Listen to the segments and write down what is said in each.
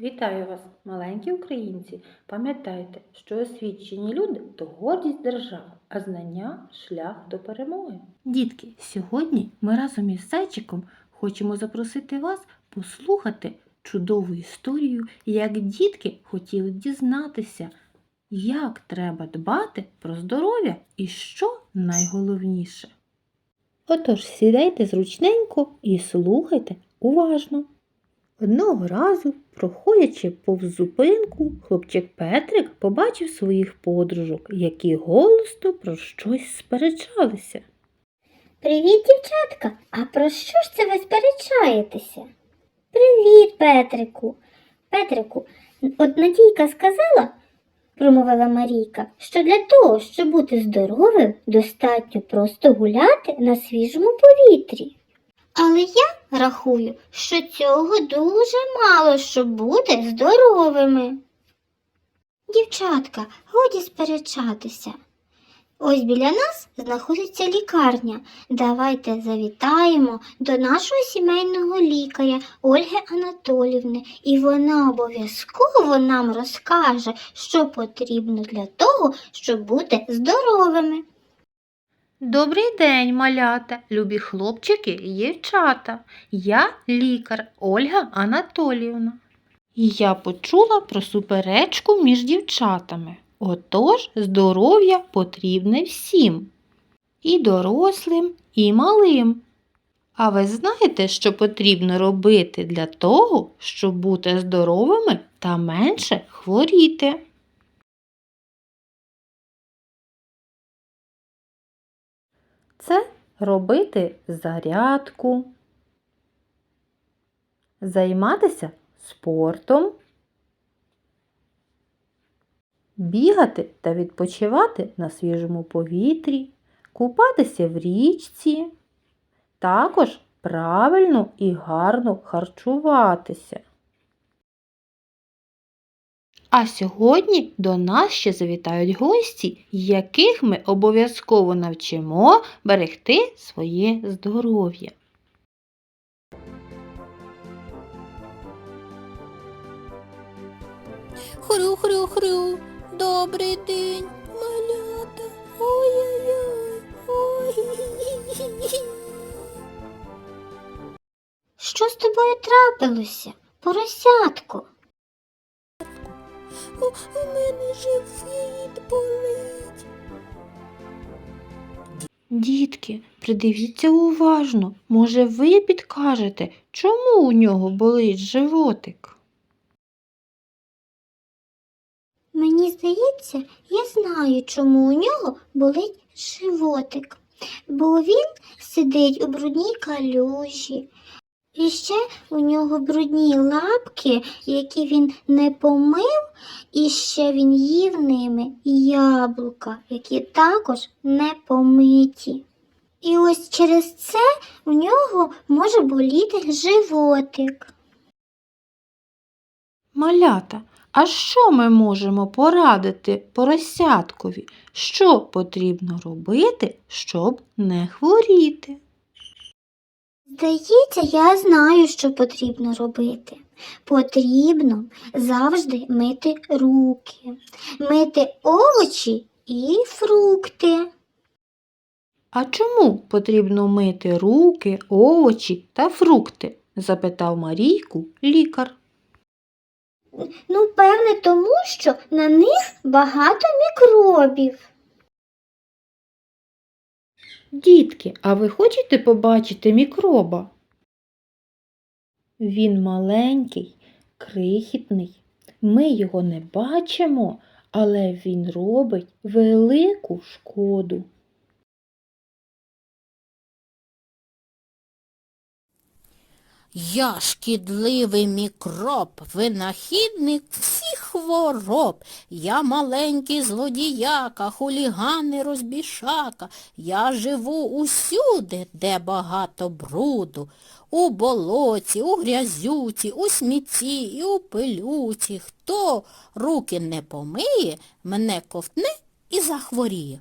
Вітаю вас, маленькі українці. Пам'ятайте, що освічені люди то гордість держави, а знання шлях до перемоги. Дітки, сьогодні ми разом із зайчиком хочемо запросити вас послухати чудову історію, як дітки хотіли дізнатися, як треба дбати про здоров'я і що найголовніше. Отож, сідайте зручненько і слухайте уважно. Одного разу, проходячи повз зупинку, хлопчик Петрик побачив своїх подружок, які голосно про щось сперечалися. Привіт, дівчатка! А про що ж це ви сперечаєтеся? Привіт, Петрику. Петрику, от Надійка сказала, промовила Марійка, що для того, щоб бути здоровим, достатньо просто гуляти на свіжому повітрі. Але я рахую, що цього дуже мало, щоб бути здоровими. Дівчатка, годі сперечатися. Ось біля нас знаходиться лікарня. Давайте завітаємо до нашого сімейного лікаря Ольги Анатолівни, і вона обов'язково нам розкаже, що потрібно для того, щоб бути здоровими. Добрий день, малята, любі хлопчики і дівчата. Я лікар Ольга Анатоліївна. Я почула про суперечку між дівчатами. Отож, здоров'я потрібне всім. І дорослим, і малим. А ви знаєте, що потрібно робити для того, щоб бути здоровими та менше хворіти? Це робити зарядку, займатися спортом, бігати та відпочивати на свіжому повітрі, купатися в річці, також правильно і гарно харчуватися. А сьогодні до нас ще завітають гості, яких ми обов'язково навчимо берегти своє здоров'я. Хрю-хрю-хрю, добрий день, малята. Ой-ой-ой. Ой. Що з тобою трапилося, поросятко? У, мене живіт болить. Дітки, придивіться уважно. Може, ви підкажете, чому у нього болить животик? Мені здається, я знаю, чому у нього болить животик, бо він сидить у брудній калюжі. І ще у нього брудні лапки, які він не помив, і ще він їв ними яблука, які також не помиті. І ось через це у нього може боліти животик. Малята, а що ми можемо порадити поросяткові? Що потрібно робити, щоб не хворіти? Здається, я знаю, що потрібно робити. Потрібно завжди мити руки, мити овочі і фрукти. А чому потрібно мити руки, овочі та фрукти? запитав Марійку лікар. Ну, певне, тому що на них багато мікробів. Дітки, а ви хочете побачити мікроба? Він маленький, крихітний. Ми його не бачимо, але він робить велику шкоду. Я шкідливий мікроб, винахідник всіх хвороб. Я маленький злодіяка, хуліган і розбішака. Я живу усюди, де багато бруду. У болоті, у грязюці, у смітті і у пилюці. Хто руки не помиє, мене ковтне і захворіє.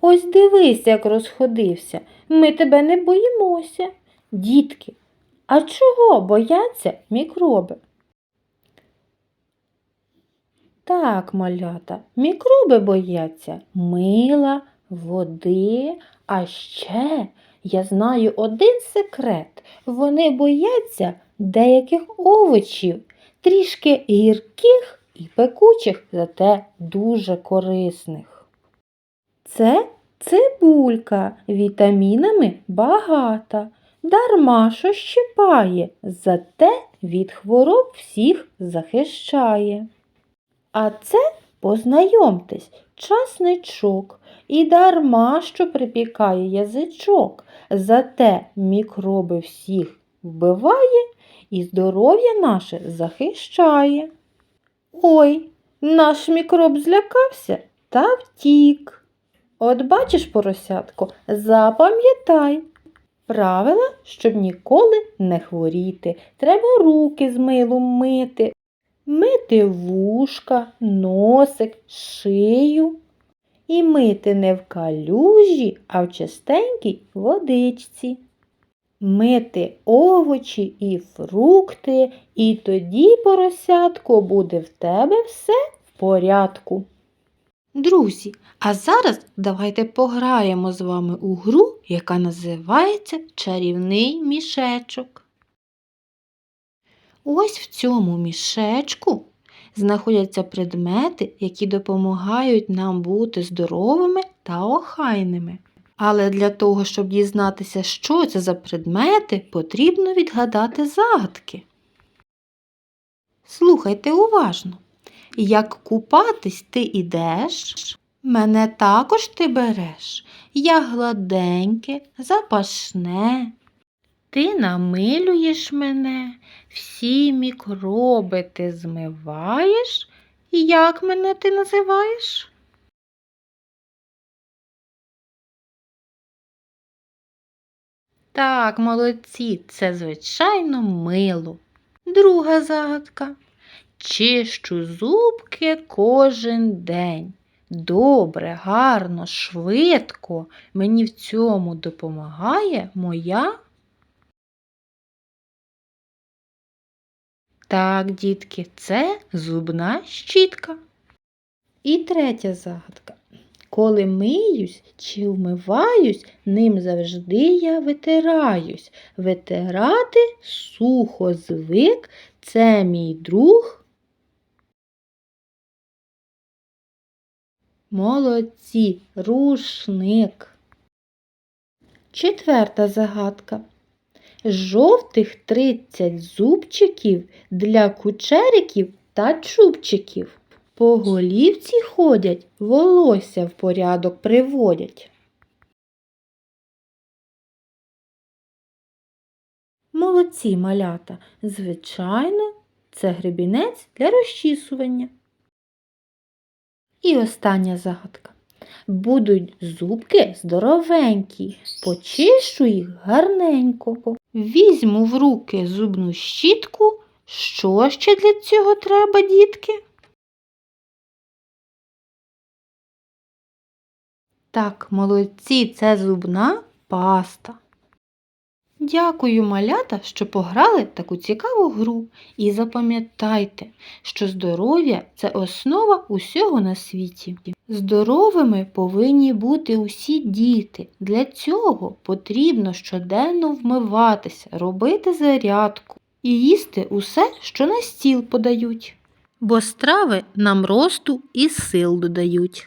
Ось дивись, як розходився. Ми тебе не боїмося. Дітки, А чого бояться мікроби? Так, малята, мікроби бояться мила, води, а ще я знаю один секрет. Вони бояться деяких овочів, трішки гірких і пекучих, зате дуже корисних. Це цибулька, вітамінами багата, дарма що щипає, зате від хвороб всіх захищає. А це, познайомтесь, часничок, і дарма що припікає язичок, зате мікроби всіх вбиває і здоров'я наше захищає. Ой, наш мікроб злякався та втік. От бачиш, поросятко, запам'ятай. Правила, щоб ніколи не хворіти. Треба руки з милом мити, мити вушка, носик, шию. І мити не в калюжі, а в чистенькій водичці. Мити овочі і фрукти, і тоді, поросятко, буде в тебе все в порядку. Друзі, а зараз давайте пограємо з вами у гру, яка називається Чарівний мішечок. Ось в цьому мішечку знаходяться предмети, які допомагають нам бути здоровими та охайними. Але для того, щоб дізнатися, що це за предмети, потрібно відгадати загадки. Слухайте уважно. Як купатись ти ідеш, мене також ти береш. Я гладеньке, запашне. Ти намилюєш мене, всі мікроби ти змиваєш. Як мене ти називаєш? Так, молодці, це звичайно мило. Друга загадка. Чищу зубки кожен день. Добре, гарно, швидко. Мені в цьому допомагає моя. Так, дітки, це зубна щітка. І третя загадка. Коли миюсь чи вмиваюсь, ним завжди я витираюсь. Витирати сухо звик, це мій друг. Молодці, рушник. Четверта загадка. Жовтих тридцять зубчиків для кучериків та чубчиків. По голівці ходять, волосся в порядок приводять. Молодці малята. Звичайно, це гребінець для розчісування. І остання загадка. Будуть зубки здоровенькі, почищу їх гарненько. Візьму в руки зубну щітку. Що ще для цього треба, дітки? Так, молодці, це зубна паста. Дякую, малята, що пограли таку цікаву гру. І запам'ятайте, що здоров'я це основа усього на світі. Здоровими повинні бути усі діти. Для цього потрібно щоденно вмиватися, робити зарядку і їсти усе, що на стіл подають. Бо страви нам росту і сил додають.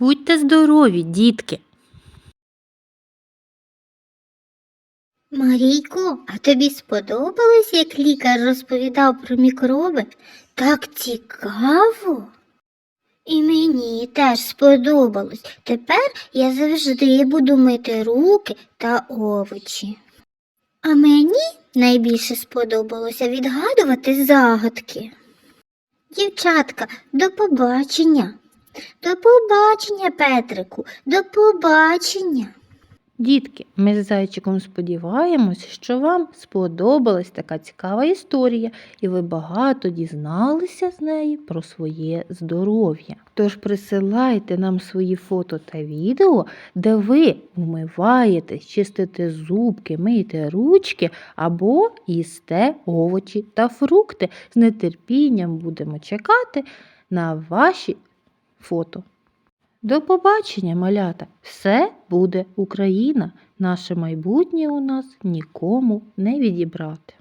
Будьте здорові, дітки! Марійко, а тобі сподобалось, як лікар розповідав про мікроби? Так цікаво. І мені теж сподобалось. Тепер я завжди буду мити руки та овочі. А мені найбільше сподобалося відгадувати загадки. Дівчатка, до побачення. До побачення, Петрику, до побачення. Дітки, ми з зайчиком сподіваємось, що вам сподобалась така цікава історія, і ви багато дізналися з неї про своє здоров'я. Тож присилайте нам свої фото та відео, де ви вмиваєтесь, чистите зубки, миєте ручки або їсте овочі та фрукти. З нетерпінням будемо чекати на ваші фото. До побачення, малята! Все буде Україна. Наше майбутнє у нас нікому не відібрати.